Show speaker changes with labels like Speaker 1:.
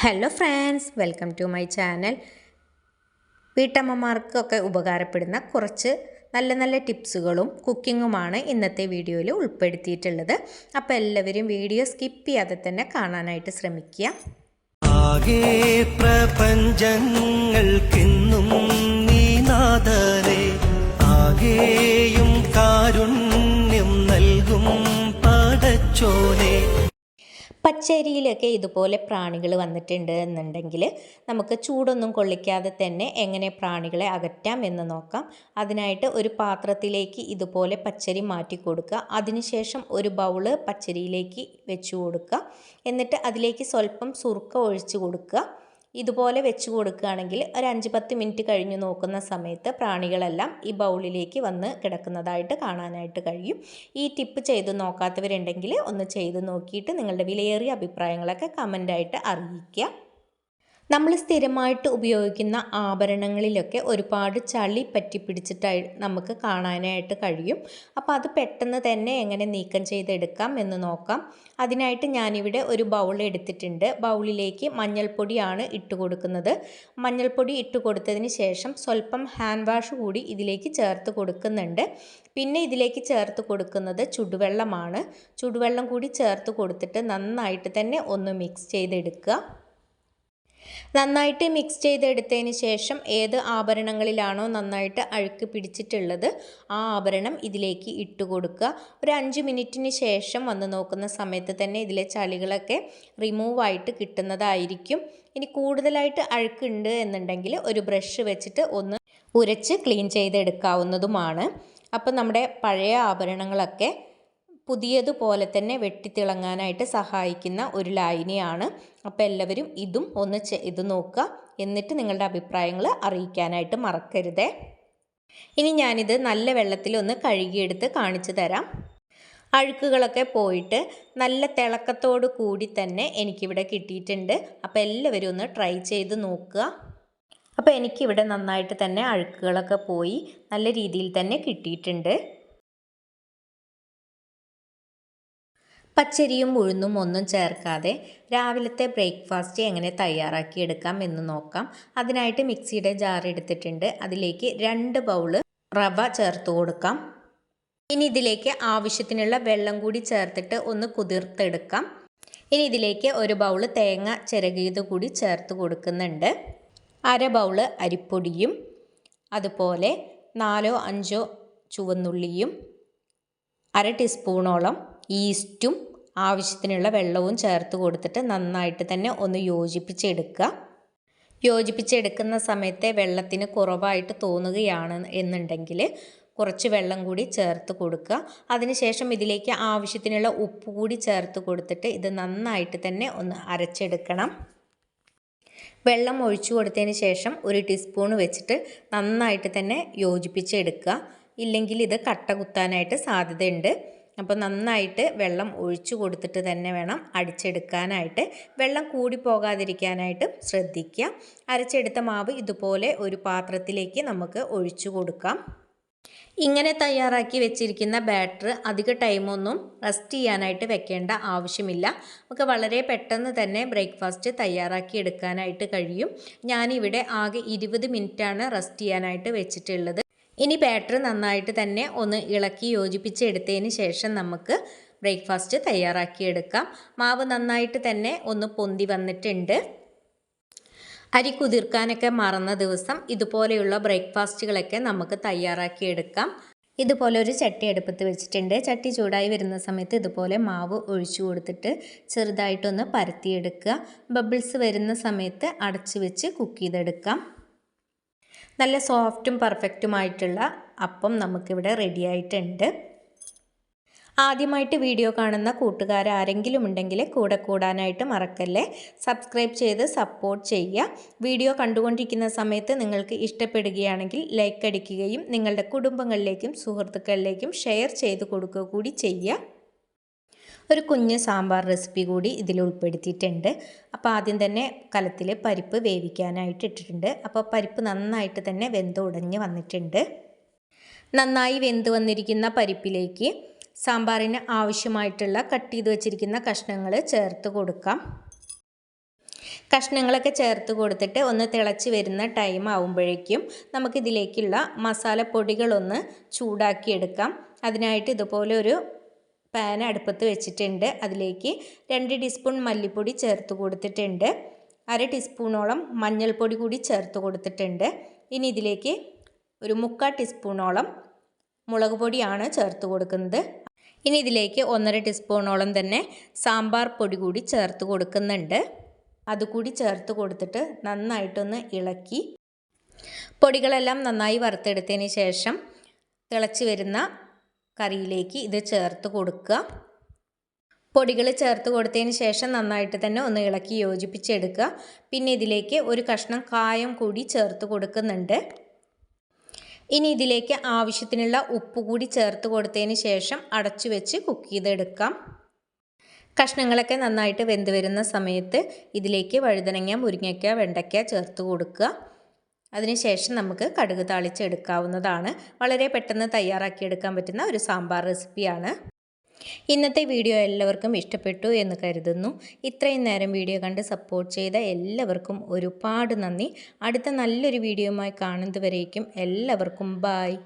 Speaker 1: Hello friends welcome to my channel വീട്ടമ്മമാർക്കൊക്കെ ഉപകാരപ്പെടുന്ന കുറച്ച് നല്ല നല്ല ടിപ്സുകളും കുക്കിങ്ങുമാണ് ഇന്നത്തെ വീഡിയോയിൽ ഉൾപ്പെടുത്തിയിട്ടുള്ളത്. അപ്പോൾ എല്ലാവരും വീഡിയോ സ്കിപ്പ് ചെയ്യാതെ തന്നെ കാണാനായിട്ട് ശ്രമിക്കുക.
Speaker 2: ആകെ പ്രപഞ്ചങ്ങൾക്കെന്നും നീ ആകെയും കാരുണ്യം നൽകും പടച്ചോനെ.
Speaker 1: പച്ചരിയിലൊക്കെ ഇതുപോലെ പ്രാണികൾ വന്നിട്ടുണ്ട് എന്നുണ്ടെങ്കിൽ നമുക്ക് ചൂടൊന്നും കൊള്ളിക്കാതെ തന്നെ എങ്ങനെ പ്രാണികളെ അകറ്റാം എന്ന് നോക്കാം. അതിനായിട്ട് ഒരു പാത്രത്തിലേക്ക് ഇതുപോലെ പച്ചരി മാറ്റി കൊടുക്കുക. അതിനുശേഷം ഒരു ബൗൾ പച്ചരിയിലേക്ക് വെച്ച് കൊടുക്കുക. എന്നിട്ട് അതിലേക്ക് സ്വല്പം സുറുക്ക ഒഴിച്ച് കൊടുക്കുക. ഇതുപോലെ വെച്ച് കൊടുക്കുകയാണെങ്കിൽ ഒരു അഞ്ച് പത്ത് മിനിറ്റ് കഴിഞ്ഞ് നോക്കുന്ന സമയത്ത് പ്രാണികളെല്ലാം ഈ ബൗളിലേക്ക് വന്ന് കിടക്കുന്നതായിട്ട് കാണാനായിട്ട് കഴിയും. ഈ ടിപ്പ് ചെയ്ത് നോക്കാത്തവരുണ്ടെങ്കിൽ ഒന്ന് ചെയ്ത് നോക്കിയിട്ട് നിങ്ങളുടെ വിലയേറിയ അഭിപ്രായങ്ങളൊക്കെ കമന്റായിട്ട് അറിയിക്കുക. നമ്മൾ സ്ഥിരമായിട്ട് ഉപയോഗിക്കുന്ന ആഭരണങ്ങളിലൊക്കെ ഒരുപാട് ചളി പറ്റി പിടിച്ചിട്ടായി നമുക്ക് കാണാനായിട്ട് കഴിയും. അപ്പോൾ അത് പെട്ടെന്ന് തന്നെ എങ്ങനെ നീക്കം ചെയ്തെടുക്കാം എന്ന് നോക്കാം. അതിനായിട്ട് ഞാനിവിടെ ഒരു ബൗൾ എടുത്തിട്ടുണ്ട്. ബൗളിലേക്ക് മഞ്ഞൾപ്പൊടിയാണ് ഇട്ട് കൊടുക്കുന്നത്. മഞ്ഞൾപ്പൊടി ഇട്ട് കൊടുത്തതിന് ശേഷം സ്വല്പം ഹാൻഡ് വാഷ് കൂടി ഇതിലേക്ക് ചേർത്ത് കൊടുക്കുന്നുണ്ട്. പിന്നെ ഇതിലേക്ക് ചേർത്ത് കൊടുക്കുന്നത് ചുടുവെള്ളമാണ്. ചുടുവെള്ളം കൂടി ചേർത്ത് കൊടുത്തിട്ട് നന്നായിട്ട് തന്നെ ഒന്ന് മിക്സ് ചെയ്തെടുക്കുക. നന്നായിട്ട് മിക്സ് ചെയ്തെടുത്തതിന് ശേഷം ഏത് ആഭരണങ്ങളിലാണോ നന്നായിട്ട് അഴുക്ക് പിടിച്ചിട്ടുള്ളത് ആ ആഭരണം ഇതിലേക്ക് ഇട്ട് കൊടുക്കുക. ഒരു അഞ്ച് മിനിറ്റിന് ശേഷം വന്ന് നോക്കുന്ന സമയത്ത് തന്നെ ഇതിലെ ചളികളൊക്കെ റിമൂവ് ആയിട്ട് കിട്ടുന്നതായിരിക്കും. ഇനി കൂടുതലായിട്ട് അഴുക്കുണ്ട് എന്നുണ്ടെങ്കിൽ ഒരു ബ്രഷ് വെച്ചിട്ട് ഒന്ന് ഉരച്ച് ക്ലീൻ ചെയ്തെടുക്കാവുന്നതുമാണ്. അപ്പം നമ്മുടെ പഴയ ആഭരണങ്ങളൊക്കെ പുതിയതുപോലെ തന്നെ വെട്ടിത്തിളങ്ങാനായിട്ട് സഹായിക്കുന്ന ഒരു ലൈനിയാണ് അപ്പോൾ എല്ലാവരും ഇതും ഒന്ന് ചെയ്ത് നോക്കുക. എന്നിട്ട് നിങ്ങളുടെ അഭിപ്രായങ്ങൾ അറിയിക്കാനായിട്ട് മറക്കരുതേ. ഇനി ഞാനിത് നല്ല വെള്ളത്തിൽ ഒന്ന് കഴുകിയെടുത്ത് കാണിച്ചു തരാം. അഴുക്കുകളൊക്കെ പോയിട്ട് നല്ല തിളക്കത്തോടു കൂടി തന്നെ എനിക്കിവിടെ കിട്ടിയിട്ടുണ്ട്. അപ്പോൾ എല്ലാവരും ഒന്ന് ട്രൈ ചെയ്ത് നോക്കുക. അപ്പോൾ എനിക്കിവിടെ നന്നായിട്ട് തന്നെ അഴുക്കുകളൊക്കെ പോയി നല്ല രീതിയിൽ തന്നെ കിട്ടിയിട്ടുണ്ട്. പച്ചരിയും ഉഴുന്നും ഒന്നും ചേർക്കാതെ രാവിലത്തെ ബ്രേക്ക്ഫാസ്റ്റ് എങ്ങനെ തയ്യാറാക്കിയെടുക്കാം എന്ന് നോക്കാം. അതിനായിട്ട് മിക്സിയുടെ ജാർ എടുത്തിട്ടുണ്ട്. അതിലേക്ക് രണ്ട് ബൗൾ റവ ചേർത്ത് കൊടുക്കാം. ഇനി ഇതിലേക്ക് ആവശ്യത്തിനുള്ള വെള്ളം കൂടി ചേർത്തിട്ട് ഒന്ന് കുതിർത്തെടുക്കാം. ഇനി ഇതിലേക്ക് ഒരു ബൗൾ തേങ്ങ ചിരകിയത് കൂടി ചേർത്ത് കൊടുക്കുന്നുണ്ട്. അര ബൗൾ അരിപ്പൊടിയും അതുപോലെ നാലോ അഞ്ചോ ചുവന്നുള്ളിയും അര ടീസ്പൂണോളം ഈസ്റ്റും ആവശ്യത്തിനുള്ള വെള്ളവും ചേർത്ത് കൊടുത്തിട്ട് നന്നായിട്ട് തന്നെ ഒന്ന് യോജിപ്പിച്ചെടുക്കുക. യോജിപ്പിച്ചെടുക്കുന്ന സമയത്തെ വെള്ളത്തിന് കുറവായിട്ട് തോന്നുകയാണ് എന്നുണ്ടെങ്കിൽ കുറച്ച് വെള്ളം കൂടി ചേർത്ത് കൊടുക്കുക. അതിനുശേഷം ഇതിലേക്ക് ആവശ്യത്തിനുള്ള ഉപ്പ് കൂടി ചേർത്ത് കൊടുത്തിട്ട് ഇത് നന്നായിട്ട് തന്നെ ഒന്ന് അരച്ചെടുക്കണം. വെള്ളം ഒഴിച്ചു കൊടുത്തതിന് ശേഷം ഒരു ടീസ്പൂൺ വെച്ചിട്ട് നന്നായിട്ട് തന്നെ യോജിപ്പിച്ചെടുക്കുക. ഇല്ലെങ്കിൽ ഇത് കട്ട കുത്താനായിട്ട് സാധ്യതയുണ്ട്. അപ്പോൾ നന്നായിട്ട് വെള്ളം ഒഴിച്ചു കൊടുത്തിട്ട് തന്നെ വേണം അടിച്ചെടുക്കാനായിട്ട്. വെള്ളം കൂടി പോകാതിരിക്കാനായിട്ട് ശ്രദ്ധിക്കുക അരച്ചെടുത്ത മാവ് ഇതുപോലെ ഒരു പാത്രത്തിലേക്ക് നമുക്ക് ഒഴിച്ചു കൊടുക്കാം. ഇങ്ങനെ തയ്യാറാക്കി വെച്ചിരിക്കുന്ന ബാറ്റർ അധിക ടൈമൊന്നും റെസ്റ്റ് ചെയ്യാനായിട്ട് വെക്കേണ്ട ആവശ്യമില്ല. നമുക്ക് വളരെ പെട്ടെന്ന് തന്നെ ബ്രേക്ക്ഫാസ്റ്റ് തയ്യാറാക്കി എടുക്കാനായിട്ട് കഴിയും. ഞാനിവിടെ ആകെ ഇരുപത് മിനിറ്റാണ് റെസ്റ്റ് ചെയ്യാനായിട്ട് വെച്ചിട്ടുള്ളത്. ഇനി ബാറ്റർ നന്നായിട്ട് തന്നെ ഒന്ന് ഇളക്കി യോജിപ്പിച്ചെടുത്തതിന് ശേഷം നമുക്ക് ബ്രേക്ക്ഫാസ്റ്റ് തയ്യാറാക്കിയെടുക്കാം. മാവ് നന്നായിട്ട് തന്നെ ഒന്ന് പൊന്തി വന്നിട്ടുണ്ട്. അരി കുതിർക്കാനൊക്കെ മറന്ന ദിവസം ഇതുപോലെയുള്ള ബ്രേക്ക്ഫാസ്റ്റുകളൊക്കെ നമുക്ക് തയ്യാറാക്കിയെടുക്കാം. ഇതുപോലെ ഒരു ചട്ടി അടുപ്പത്ത് വെച്ചിട്ടുണ്ട്. ചട്ടി ചൂടായി വരുന്ന സമയത്ത് ഇതുപോലെ മാവ് ഒഴിച്ചു കൊടുത്തിട്ട് ചെറുതായിട്ടൊന്ന് പരത്തിയെടുക്കുക. ബബിൾസ് വരുന്ന സമയത്ത് അടച്ചു വെച്ച് കുക്ക് ചെയ്തെടുക്കാം. നല്ല സോഫ്റ്റും പെർഫെക്റ്റുമായിട്ടുള്ള അപ്പം നമുക്കിവിടെ റെഡി ആയിട്ടുണ്ട്. ആദ്യമായിട്ട് വീഡിയോ കാണുന്ന കൂട്ടുകാർ ആരെങ്കിലും ഉണ്ടെങ്കിൽ കൂടെ കൂടാനായിട്ട് മറക്കല്ലേ? സബ്സ്ക്രൈബ് ചെയ്ത് സപ്പോർട്ട് ചെയ്യുക. വീഡിയോ കണ്ടുകൊണ്ടിരിക്കുന്ന സമയത്ത് നിങ്ങൾക്ക് ഇഷ്ടപ്പെടുകയാണെങ്കിൽ ലൈക്ക് അടിക്കുകയും നിങ്ങളുടെ കുടുംബങ്ങളിലേക്കും സുഹൃത്തുക്കളിലേക്കും ഷെയർ ചെയ്ത് കൊടുക്കുക കൂടി ചെയ്യുക. ഒരു കുഞ്ഞ് സാമ്പാർ റെസിപ്പി കൂടി ഇതിൽ ഉൾപ്പെടുത്തിയിട്ടുണ്ട്. അപ്പോൾ ആദ്യം തന്നെ കലത്തിൽ പരിപ്പ് വേവിക്കാനായിട്ട് ഇട്ടിട്ടുണ്ട്. അപ്പോൾ പരിപ്പ് നന്നായിട്ട് തന്നെ വെന്ത് ഉടഞ്ഞ് വന്നിട്ടുണ്ട്. നന്നായി വെന്ത് വന്നിരിക്കുന്ന പരിപ്പിലേക്ക് സാമ്പാറിന് ആവശ്യമായിട്ടുള്ള കട്ട് ചെയ്ത് വെച്ചിരിക്കുന്ന കഷ്ണങ്ങൾ ചേർത്ത് കൊടുക്കാം. കഷ്ണങ്ങളൊക്കെ ചേർത്ത് കൊടുത്തിട്ട് ഒന്ന് തിളച്ച് വരുന്ന ടൈം ആവുമ്പോഴേക്കും നമുക്കിതിലേക്കുള്ള മസാലപ്പൊടികളൊന്ന് ചൂടാക്കിയെടുക്കാം. അതിനായിട്ട് ഇതുപോലെ ഒരു പാൻ അടുപ്പത്ത് വെച്ചിട്ടുണ്ട്. അതിലേക്ക് രണ്ട് ടീസ്പൂൺ മല്ലിപ്പൊടി ചേർത്ത് കൊടുത്തിട്ടുണ്ട്. അര ടീസ്പൂണോളം മഞ്ഞൾപ്പൊടി കൂടി ചേർത്ത് കൊടുത്തിട്ടുണ്ട്. ഇനി ഇതിലേക്ക് ഒരു മുക്കാൽ ടീസ്പൂണോളം മുളക് പൊടിയാണ് ചേർത്ത് കൊടുക്കുന്നത്. ഇനി ഇതിലേക്ക് ഒന്നര ടീസ്പൂണോളം തന്നെ സാമ്പാർ പൊടി കൂടി ചേർത്ത് കൊടുക്കുന്നുണ്ട്. അതുകൂടി ചേർത്ത് കൊടുത്തിട്ട് നന്നായിട്ടൊന്ന് ഇളക്കി പൊടികളെല്ലാം നന്നായി വറുത്തെടുത്തതിന് ശേഷം തിളച്ച് വരുന്ന കറിയിലേക്ക് ഇത് ചേർത്ത് കൊടുക്കുക. പൊടികൾ ചേർത്ത് കൊടുത്തതിന് ശേഷം നന്നായിട്ട് തന്നെ ഒന്ന് ഇളക്കി യോജിപ്പിച്ചെടുക്കുക. പിന്നെ ഇതിലേക്ക് ഒരു കഷ്ണം കായം കൂടി ചേർത്ത് കൊടുക്കുന്നുണ്ട്. ഇനി ഇതിലേക്ക് ആവശ്യത്തിനുള്ള ഉപ്പ് കൂടി ചേർത്ത് കൊടുത്തതിന് ശേഷം അടച്ചു വെച്ച് കുക്ക് ചെയ്തെടുക്കാം. കഷ്ണങ്ങളൊക്കെ നന്നായിട്ട് വെന്ത് വരുന്ന സമയത്ത് ഇതിലേക്ക് വഴുതനങ്ങ മുരിങ്ങയ്ക്ക വെണ്ടയ്ക്ക ചേർത്ത് കൊടുക്കുക. അതിനുശേഷം നമുക്ക് കടുക് താളിച്ചെടുക്കാവുന്നതാണ്. വളരെ പെട്ടെന്ന് തയ്യാറാക്കിയെടുക്കാൻ പറ്റുന്ന ഒരു സാമ്പാർ റെസിപ്പിയാണ്. ഇന്നത്തെ വീഡിയോ എല്ലാവർക്കും ഇഷ്ടപ്പെട്ടു എന്ന് കരുതുന്നു. ഇത്രയും നേരം വീഡിയോ കണ്ട് സപ്പോർട്ട് ചെയ്ത എല്ലാവർക്കും ഒരുപാട് നന്ദി. അടുത്ത നല്ലൊരു വീഡിയോയുമായി കാണുന്നതുവരേക്കും എല്ലാവർക്കും ബായ്.